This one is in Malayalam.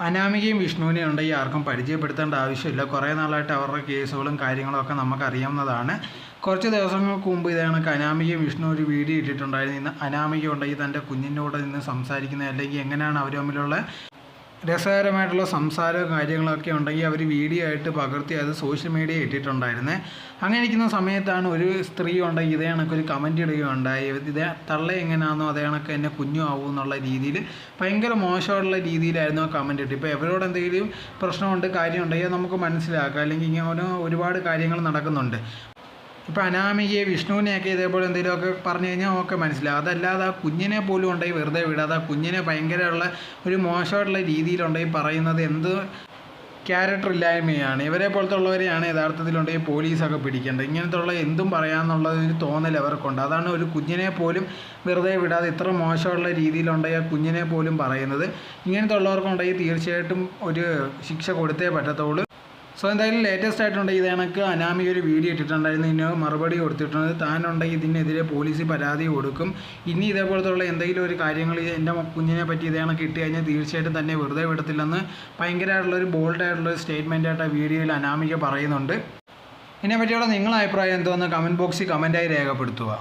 അനാമികയും വിഷ്ണുവിനെയും ഉണ്ടെങ്കിൽ ആർക്കും പരിചയപ്പെടുത്തേണ്ട ആവശ്യമില്ല. കുറേ നാളായിട്ട് അവരുടെ കേസുകളും കാര്യങ്ങളും ഒക്കെ നമുക്കറിയാവുന്നതാണ്. കുറച്ച് ദിവസങ്ങൾക്ക് മുമ്പ് ഇതാണ് അനാമികയും വിഷ്ണു ഒരു വീഡിയോ ഇട്ടിട്ടുണ്ടായിരുന്നു. ഇന്ന് അനാമിക ഉണ്ടെങ്കിൽ തന്റെ കുഞ്ഞിന്റെ കൂടെ നിന്ന് സംസാരിക്കുന്നത് അല്ലെങ്കിൽ എങ്ങനെയാണ് അവർ തമ്മിലുള്ള രസകരമായിട്ടുള്ള സംസാരവും കാര്യങ്ങളൊക്കെ ഉണ്ടെങ്കിൽ അവർ വീഡിയോ ആയിട്ട് പകർത്തി അത് സോഷ്യൽ മീഡിയ ഇട്ടിട്ടുണ്ടായിരുന്നേ. അങ്ങനെ ഇരിക്കുന്ന സമയത്താണ് ഒരു സ്ത്രീ ഉണ്ടെങ്കിൽ ഇതേ ഒരു കമന്റ് ഇടുകയുണ്ടായി. ഇതേ തള്ള എങ്ങനെയാണെന്നോ അതേ കണക്ക് എന്നെ കുഞ്ഞു ആവും എന്നുള്ള രീതിയിൽ ഭയങ്കര മോശമുള്ള രീതിയിലായിരുന്നു ആ കമന്റ് ഇട്ട് ഇപ്പോൾ എവരോട് എന്തെങ്കിലും പ്രശ്നമുണ്ട് കാര്യമുണ്ടെങ്കിൽ നമുക്ക് മനസ്സിലാക്കാം. അല്ലെങ്കിൽ ഇങ്ങനെ ഒരുപാട് കാര്യങ്ങൾ നടക്കുന്നുണ്ട്. ഇപ്പോൾ അനാമികയെ വിഷ്ണുവിനെയൊക്കെ ഇതേപോലെ എന്തെങ്കിലുമൊക്കെ പറഞ്ഞു കഴിഞ്ഞാൽ ഒക്കെ മനസ്സിലാവും. അതല്ലാതെ ആ കുഞ്ഞിനെ പോലും ഉണ്ടെങ്കിൽ വെറുതെ വിടാതെ ആ കുഞ്ഞിനെ ഭയങ്കരമുള്ള ഒരു മോശമായിട്ടുള്ള രീതിയിലുണ്ടെങ്കിൽ പറയുന്നത് എന്ത് ക്യാരക്ടർ ഇല്ലായ്മയാണ്. ഇവരെ പോലത്തെ ഉള്ളവരെയാണ് യഥാർത്ഥത്തിലുണ്ടെങ്കിൽ പോലീസൊക്കെ പിടിക്കേണ്ടത്. ഇങ്ങനത്തെ ഉള്ള എന്തും പറയാമെന്നുള്ള ഒരു തോന്നൽ അവർക്കുണ്ട്. അതാണ് ഒരു കുഞ്ഞിനെ പോലും വെറുതെ വിടാതെ ഇത്ര മോശമുള്ള രീതിയിലുണ്ടെങ്കിൽ ആ കുഞ്ഞിനെ പോലും പറയുന്നത്. ഇങ്ങനത്തെ ഉള്ളവർക്കുണ്ടെങ്കിൽ തീർച്ചയായിട്ടും ഒരു ശിക്ഷ കൊടുത്തേ പറ്റത്തുള്ളൂ. സോ എന്തായാലും ലേറ്റസ്റ്റ് ആയിട്ടുണ്ട്. ഇത് എനിക്ക് അനാമി ഒരു വീഡിയോ ഇട്ടിട്ടുണ്ടായിരുന്നു. ഇതിന് മറുപടി കൊടുത്തിട്ടുണ്ട്. താനുണ്ടെങ്കിൽ ഇതിനെതിരെ പോലീസ് പരാതി കൊടുക്കും. ഇനി ഇതേപോലത്തുള്ള എന്തെങ്കിലും ഒരു കാര്യങ്ങൾ എന്റെ കുഞ്ഞിനെ പറ്റി ഇത് കണക്ക് ഇട്ട് കഴിഞ്ഞാൽ തീർച്ചയായിട്ടും തന്നെ വെറുതെ വിടത്തില്ലെന്ന് ഭയങ്കരമായിട്ടുള്ളൊരു ബോൾഡായിട്ടുള്ളൊരു സ്റ്റേറ്റ്മെന്റ് ആയിട്ട് വീഡിയോയിൽ അനാമിക പറയുന്നുണ്ട്. ഇതിനെ പറ്റിയുള്ള നിങ്ങളുടെ അഭിപ്രായം എന്തോന്ന് കമന്റ് ബോക്സിൽ കമന്റായി രേഖപ്പെടുത്തുക.